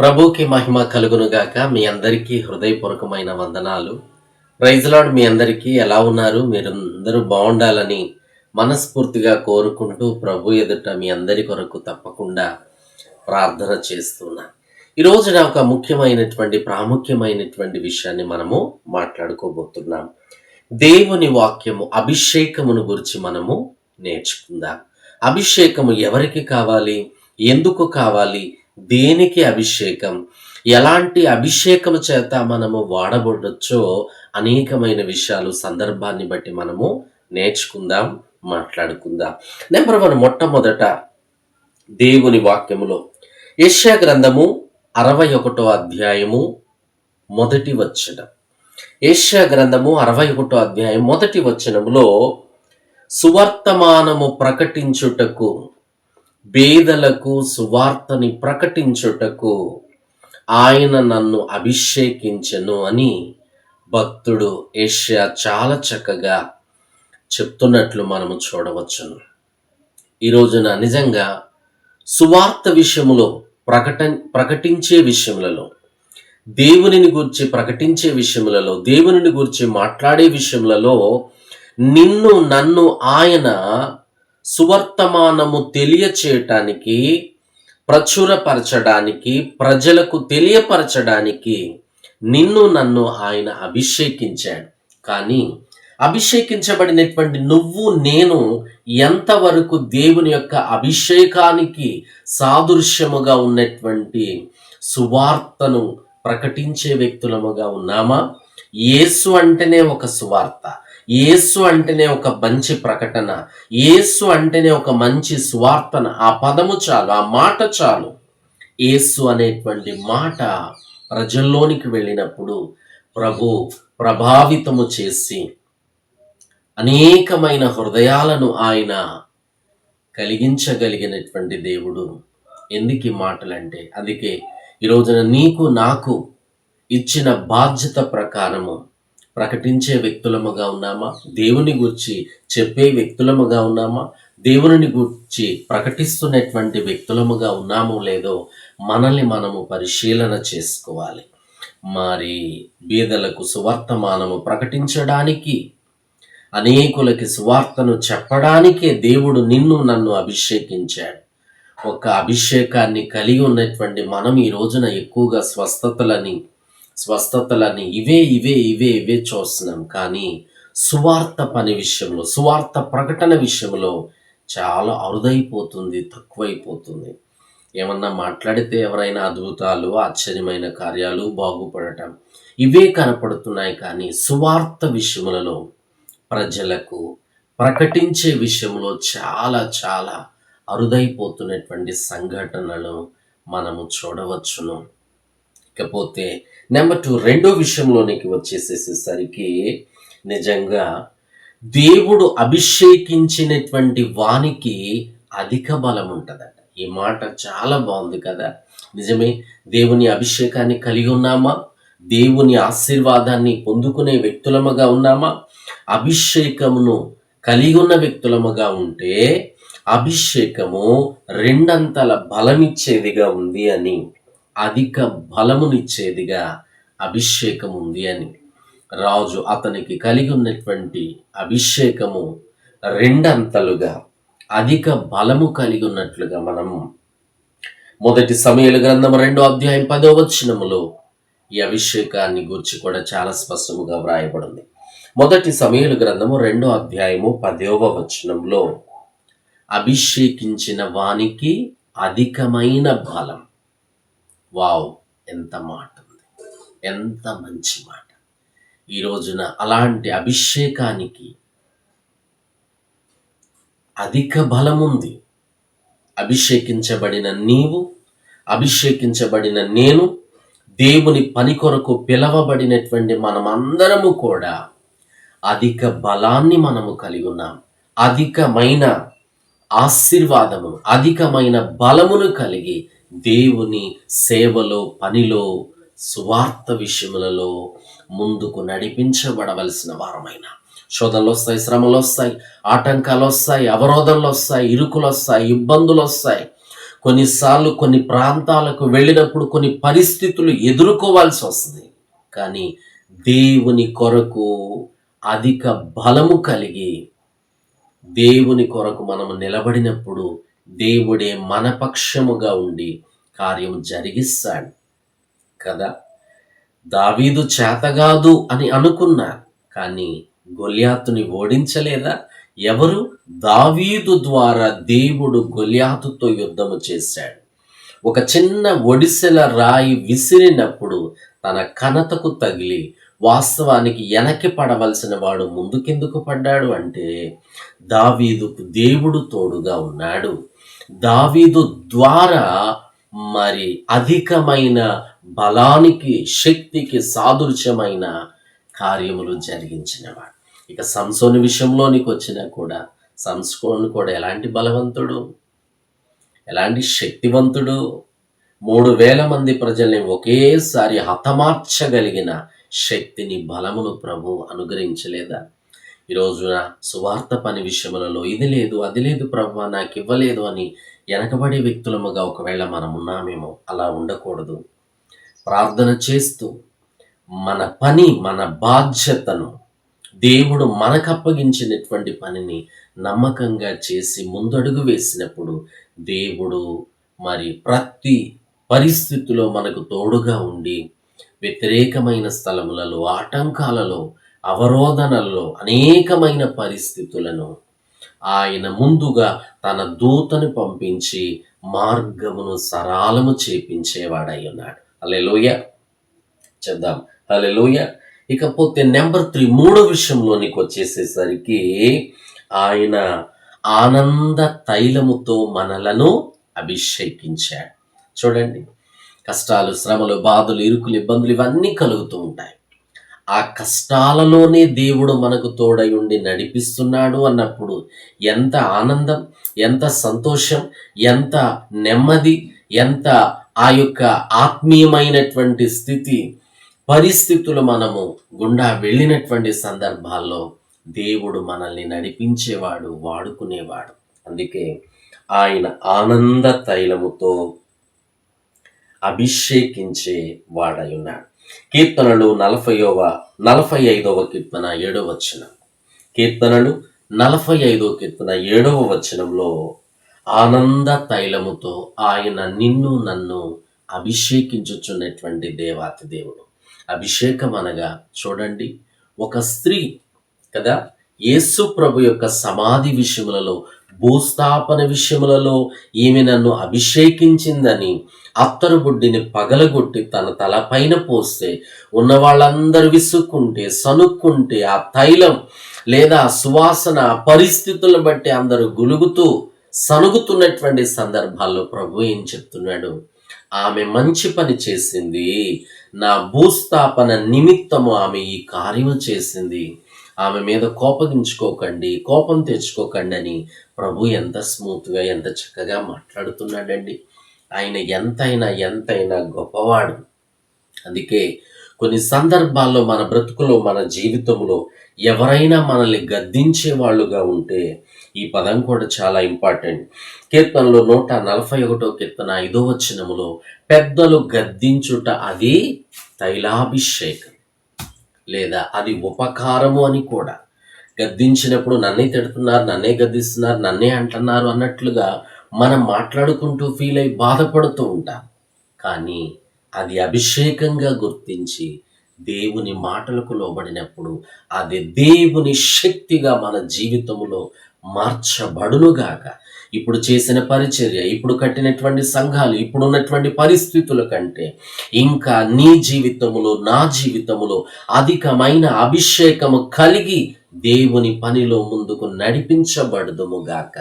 ప్రభుకి మహిమ కలుగునుగాక మీ అందరికీ హృదయపూర్వకమైన వందనాలు. ప్రైజ్లాడ్ మీ అందరికీ ఎలా ఉన్నారు? మీరు అందరూ బాగుండాలని మనస్ఫూర్తిగా కోరుకుంటూ ప్రభు ఎదుట మీ అందరి కొరకు తప్పకుండా ప్రార్థన చేస్తున్నా. ఈరోజు నా ఒక ముఖ్యమైనటువంటి ప్రాముఖ్యమైనటువంటి విషయాన్ని మనము మాట్లాడుకోబోతున్నాం. దేవుని వాక్యము అభిషేకమును గురించి మనము నేర్చుకుందాం. అభిషేకము ఎవరికి కావాలి? ఎందుకు కావాలి? దేనికి అభిషేకం? ఎలాంటి అభిషేకం చేత మనము వాడబడచ్చో అనేకమైన విషయాలు సందర్భాన్ని బట్టి మనము నేర్చుకుందాం మాట్లాడుకుందాం. నెంబర్ వన్ మొట్టమొదట దేవుని వాక్యములో యెషయా గ్రంథము అరవై ఒకటో అధ్యాయము మొదటి వచనం. యెషయా గ్రంథము అరవై ఒకటో అధ్యాయం మొదటి వచనములో సువర్తమానము ప్రకటించుటకు బేదలకు సువార్తని ప్రకటించుటకు ఆయన నన్ను అభిషేకించెను అని భక్తుడు ఏషియా చాలా చక్కగా చెప్తున్నట్లు మనము చూడవచ్చును. ఈ రోజున నిజంగా సువార్త విషయంలో ప్రకట ప్రకటించే విషయములలో దేవునిని గురించి ప్రకటించే విషయములలో దేవునిని గురించి మాట్లాడే విషయములలో నిన్ను నన్ను ఆయన సువర్తమానము తెలియచేయటానికి ప్రచురపరచడానికి ప్రజలకు తెలియపరచడానికి నిన్ను నన్ను ఆయన అభిషేకించాడు. కానీ అభిషేకించబడినటువంటి నువ్వు నేను ఎంతవరకు దేవుని యొక్క అభిషేకానికి సాదృశ్యముగా ఉన్నటువంటి సువార్తను ప్రకటించే వ్యక్తులముగా ఉన్నామా? యేసు అంటేనే ఒక సువార్త. యేసు అంటేనే ఒక మంచి ప్రకటన యేసు అంటేనే ఒక మంచి స్వార్థన ఆ పదము చాలు ఆ మాట చాలు. యేసు అనేటువంటి మాట ప్రజల్లోనికి వెళ్ళినప్పుడు ప్రభు ప్రభావితము చేసి అనేకమైన హృదయాలను ఆయన కలిగించగలిగినటువంటి దేవుడు. ఎందుకు మాటలంటే అందుకే ఈ రోజున నీకు నాకు ఇచ్చిన బాధ్యత ప్రకారము ప్రకటించే వ్యక్తులముగా ఉన్నామా? దేవుని గురించి చెప్పే వ్యక్తులముగా ఉన్నామా? దేవుని గురించి ప్రకటిస్తున్నటువంటి వ్యక్తులముగా ఉన్నామో లేదో మనల్ని మనము పరిశీలన చేసుకోవాలి. మరి బీదలకు సువార్తమానము ప్రకటించడానికి అనేకులకి సువార్తను చెప్పడానికే దేవుడు నిన్ను నన్ను అభిషేకించాడు. ఒక అభిషేకాన్ని కలిగి ఉన్నటువంటి మనం ఈ రోజున ఎక్కువగా స్వస్థతలని స్వస్థతలని ఇవే ఇవే ఇవే ఇవే చూస్తున్నాం. కానీ సువార్త పని విషయంలో సువార్త ప్రకటన విషయంలో చాలా అరుదైపోతుంది తక్కువైపోతుంది. ఏమన్నా మాట్లాడితే ఎవరైనా అద్భుతాలు ఆశ్చర్యమైన కార్యాలు బాగుపడటం ఇవే కనపడుతున్నాయి. కానీ సువార్త విషయములలో ప్రజలకు ప్రకటించే విషయంలో చాలా చాలా అరుదైపోతున్నటువంటి సంఘటనలు మనము చూడవచ్చును. ఇకపోతే నెంబర్ టూ రెండో విషయంలోనికి వచ్చేసేసరికి నిజంగా దేవుడు అభిషేకించినటువంటి వానికి అధిక బలం ఉంటుందట. ఈ మాట చాలా బాగుంది కదా. నిజమే దేవుని అభిషేకాన్ని కలిగి ఉన్నామా? దేవుని ఆశీర్వాదాన్ని పొందుకునే వ్యక్తులముగా ఉన్నామా? అభిషేకమును కలిగి ఉన్న వ్యక్తులముగా ఉంటే అభిషేకము రెండంతల బలమిచ్చేదిగా ఉంది అని అధిక బలమునిచ్చేదిగా అభిషేకం ఉంది అని. రాజు అతనికి కలిగి ఉన్నటువంటి అభిషేకము రెండంతలుగా అధిక బలము కలిగి ఉన్నట్లుగా మనం మొదటి సమయాల గ్రంథం రెండో అధ్యాయం పదో వచనములో ఈ అభిషేకాన్ని గురించి కూడా చాలా స్పష్టముగా వ్రాయబడింది. మొదటి సమయాల గ్రంథము రెండో అధ్యాయము పదవ వచనంలో అభిషేకించిన వానికి అధికమైన బలం. వావ్ ఎంత మాట ఉంది. ఎంత మంచి మాట. ఈ రోజున అలాంటి అభిషేకానికి అధిక బలముంది అభిషేకించబడిన నీవు అభిషేకించబడిన నేను దేవుని పని కొరకు పిలవబడినటువంటి మనమందరము కూడా అధిక బలాన్ని మనము కలిగి ఉన్నాం. అధికమైన ఆశీర్వాదము అధికమైన బలమును కలిగి దేవుని సేవలో పనిలో సువార్త విషయములలో ముందుకు నడిపించబడవలసిన వారమైన. శోధనలు వస్తాయి శ్రమలు వస్తాయి ఆటంకాలు వస్తాయి అవరోధాలు వస్తాయి ఇరుకులు వస్తాయి ఇబ్బందులు వస్తాయి. కొన్నిసార్లు కొన్ని ప్రాంతాలకు వెళ్ళినప్పుడు కొన్ని పరిస్థితులు ఎదుర్కోవాల్సి వస్తుంది. కానీ దేవుని కొరకు అధిక బలము కలిగి దేవుని కొరకు మనము నిలబడినప్పుడు దేవుడే మనపక్షముగా ఉండి కార్యం జరిగిస్తాడు. కదా? దావీదు చేతగాదు అని అనుకున్నా కానీ గొల్యాతుని ఓడించలేదా? ఎవరు? దావీదు ద్వారా దేవుడు గొల్యాతుతో యుద్ధము చేశాడు. ఒక చిన్న ఒడిసెల రాయి విసిరినప్పుడు తన కనతకు తగిలి వాస్తవానికి వెనక్కి పడవలసిన వాడు ముందుకెందుకు పడ్డాడు అంటే దావీదుకు దేవుడు తోడుగా ఉన్నాడు. దావీదు ద్వారా మరి అధికమైన బలానికి శక్తికి సాదృశ్యమైన కార్యములు జరిగించినవాడు. ఇక సంసోని విషయంలోనికి వచ్చినా కూడా సంస్కోను కూడా ఎలాంటి బలవంతుడు? ఎలాంటి శక్తివంతుడు? మూడు వేల మంది ప్రజల్ని ఒకేసారి హతమార్చగలిగిన శక్తిని బలమును ప్రభు అనుగ్రహించలేదా? ఈ రోజున సువార్త పని విషయములలో ఇది లేదు అది లేదు ప్రభు నాకు ఇవ్వలేదు అని వెనకబడే వ్యక్తులముగా ఒకవేళ మనం ఉన్నామేమో అలా ఉండకూడదు. ప్రార్థన చేస్తూ మన పని మన బాధ్యతను దేవుడు మనకు అప్పగించినటువంటి పనిని నమ్మకంగా చేసి ముందడుగు వేసినప్పుడు దేవుడు మరి ప్రతి పరిస్థితిలో మనకు తోడుగా ఉండి వ్యతిరేకమైన స్థలములలో ఆటంకాలలో అవరోధనల్లో అనేకమైన పరిస్థితులను ఆయన ముందుగా తన దూతను పంపించి మార్గమును సరాలము చేపించేవాడై ఉన్నాడు. అలెలోయ చెప్దాం. అలెలోయ ఇకపోతే నెంబర్ త్రీ మూడో విషయంలోనికి వచ్చేసేసరికి ఆయన ఆనంద తైలముతో మనలను అభిషేకించాడు. చూడండి. కష్టాలు శ్రమలు బాధలు ఇరుకులు ఇబ్బందులు ఇవన్నీ కలుగుతూ ఉంటాయి. ఆ కష్టాలలోనే దేవుడు మనకు తోడై ఉండి నడిపిస్తున్నాడు అన్నప్పుడు ఎంత ఆనందం ఎంత సంతోషం ఎంత నెమ్మది ఎంత ఆ యొక్క ఆత్మీయమైనటువంటి స్థితి పరిస్థితులు మనము గుండా వెళ్ళినటువంటి సందర్భాల్లో దేవుడు మనల్ని నడిపించేవాడు వాడుకునేవాడు. అందుకే ఆయన ఆనంద తైలముతో అభిషేకించే వాడై ఉన్నాడు. కీర్తనలు నలభైవ నలభై ఐదవ కీర్తన ఏడవ వచనం. కీర్తనలు నలభై ఐదవ కీర్తన ఏడవ వచనంలో ఆనంద తైలముతో ఆయన నిన్ను నన్ను అభిషేకించుచున్నటువంటి దేవాతి దేవుడు. అభిషేకం అనగా చూడండి ఒక స్త్రీ కదా యేసు ప్రభు యొక్క సమాధి విషయములలో భూస్థాపన విషయములలో ఈమె నన్ను అభిషేకించిందని అత్తరుబుడ్డిని పగలగొట్టి తన తలపైన పోస్తే ఉన్న వాళ్ళందరూ విసుక్కుంటే సనుక్కుంటే ఆ తైలం లేదా సువాసన పరిస్థితులను బట్టి అందరూ గులుగుతూ సనుగుతున్నటువంటి సందర్భాల్లో ప్రభు ఏం చెప్తున్నాడు? ఆమె మంచి పని చేసింది. నా భూస్థాపన నిమిత్తము ఆమె ఈ కార్యము చేసింది. ఆమె మీద కోపగించుకోకండి కోపం తెచ్చుకోకండి అని ప్రభు ఎంత స్మూత్గా ఎంత చక్కగా మాట్లాడుతున్నాడండి. ఆయన ఎంతైనా ఎంతైనా గొప్పవాడు. అందుకే కొన్ని సందర్భాల్లో మన బ్రతుకులో మన జీవితంలో ఎవరైనా మనల్ని గద్దించే వాళ్ళుగా ఉంటే ఈ పదం కూడా చాలా ఇంపార్టెంట్. కీర్తనలో నూట నలభై ఒకటో కీర్తన ఐదో వచనములో పెద్దలు గద్దించుట అది తైలాభిషేకం. లేదా అది ఉపకారము అని కూడా. గద్దించినప్పుడు నన్నే తిడుతున్నారు నన్నే గద్దిస్తున్నారు నన్నే అంటున్నారు అన్నట్లుగా మనం మాట్లాడుకుంటూ ఫీల్ అయి బాధపడుతూ ఉంటాం. కానీ అది అభిషేకంగా గుర్తించి దేవుని మాటలకు లోబడినప్పుడు అది దేవుని శక్తిగా మన జీవితంలో మార్చబడునుగాక. ఇప్పుడు చేసిన పరిచర్య ఇప్పుడు కట్టినటువంటి సంఘాలు ఇప్పుడు ఉన్నటువంటి పరిస్థితుల కంటే ఇంకా నీ జీవితములో నా జీవితములో అధికమైన అభిషేకము కలిగి దేవుని పనిలో ముందుకు నడిపించబడదుముగాక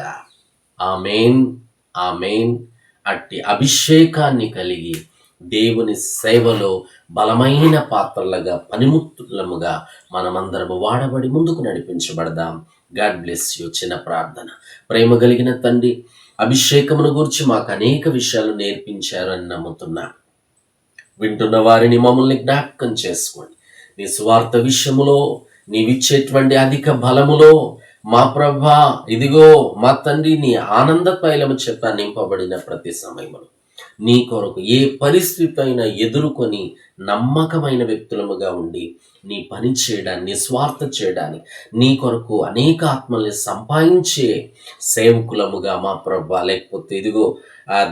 ఆమెన్ ఆమెన్. అట్టి అభిషేకాన్ని కలిగి దేవుని సేవలో బలమైన పాత్రలుగా పనిముత్తులముగా మనమందరము వాడబడి ముందుకు నడిపించబడదాం. గాడ్ బ్లెస్ యూ చిన్న ప్రార్థన. ప్రేమ కలిగిన తండ్రి అభిషేకమును గురించి మాకు అనేక విషయాలు నేర్పించారు అని నమ్ముతున్నా. వింటున్న వారిని మమ్మల్ని జ్ఞాపకం చేసుకోండి. నీ స్వార్థ విషయములో నీవిచ్చేటువంటి అధిక బలములో మా ప్రభా ఇదిగో మా తండ్రి నీ ఆనంద తైలము చెప్ప నింపబడిన ప్రతి సమయంలో నీ కొరకు ఏ పరిస్థితి అయినా ఎదుర్కొని నమ్మకమైన వ్యక్తులముగా ఉండి నీ పని చేయడాన్ని నిస్వార్థ చేయడానికి నీ కొరకు అనేక ఆత్మల్ని సంపాదించే సేవకులముగా మా ప్రభా లేకపోతే ఇదిగో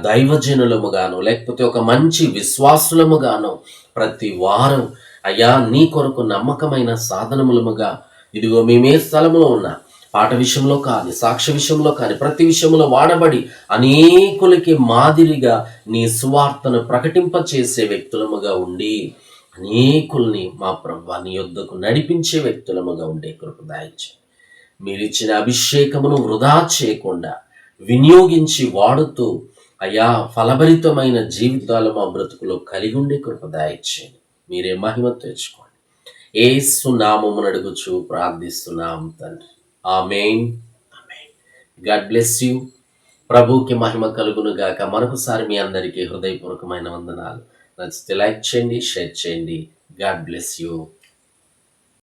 దైవజనులముగాను లేకపోతే ఒక మంచి విశ్వాసులముగాను ప్రతి వారం అయ్యా నీ కొరకు నమ్మకమైన సాధనములముగా ఇదిగో మేమే స్థలములో ఉన్నా. పాట విషయంలో కానీ సాక్ష్య విషయంలో కానీ ప్రతి విషయంలో వాడబడి అనేకులకి మాదిరిగా నీ సువార్తను ప్రకటింపచేసే వ్యక్తులముగా ఉండి అనేకుల్ని మా ప్రభా నీ యొద్దకు నడిపించే వ్యక్తులముగా ఉండే కృప దాయించి. మీరిచ్చిన అభిషేకమును వృధా చేయకుండా వినియోగించి వాడుతూ అయా ఫలభరితమైన జీవితాలు మా బ్రతుకులో కలిగి ఉండే కృప దాయించండి మీరే మహిమ తెచ్చుకోండి. ఏసు నామమును అడుగుచు ప్రార్థిస్తున్నాం తండ్రి. Amen. Amen. God bless you. ప్రభుకి మహిమ కలుగును గాక. మరొకసారి మీ అందరికీ హృదయపూర్వకమైన వందనాలు. నచ్చితే లైక్ చేయండి షేర్ చేయండి. God bless you.